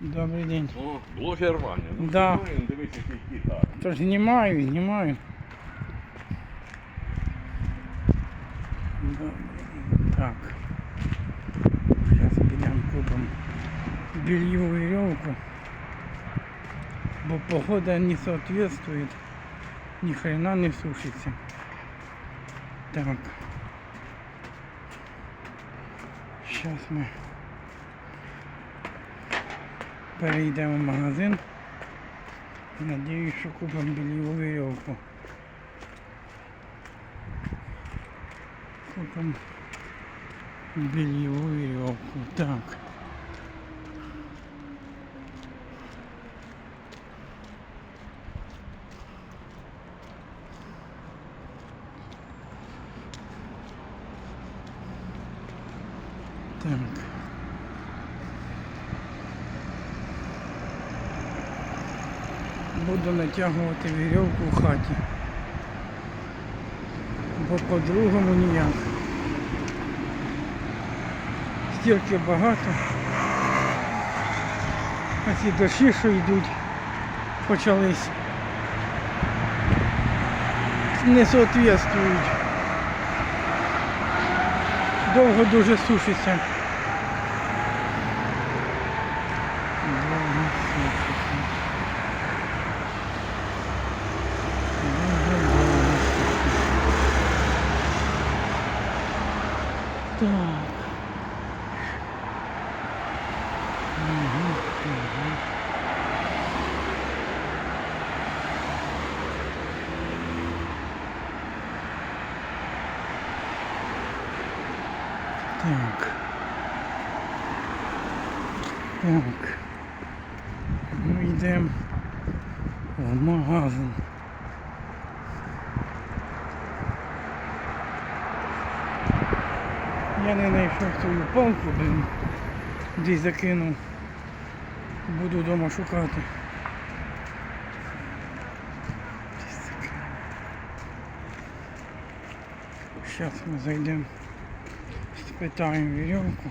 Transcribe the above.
Добрий день. О, блогер Ваня. Ну, Да. що він, дивись, який кіт. Тож знімаю, знімаю. Добре. Так. Зараз підемо купимо белью веревку. Бо погода не соответствует. Ни хрена не сушится. Так. Сейчас ми перейдемо в магазин. Надіюсь, що купимо біліву вірьовку. Купимо біліву вірьовку. Так. Так. Буду натягувати вірьовку в хаті. Бо по-другому ніяк. Стільки багато. А ці дощі, що йдуть, почались. Не соответствують. Довго дуже сушиться. Так. Мгм, мгм. Так. Так. Ми йдемо в магазин. Я не знайшов свою палку, блин. Десь закинув. Буду вдома шукати. Десь закинув. Зараз ми зайдемо, спитаємо вірьовку.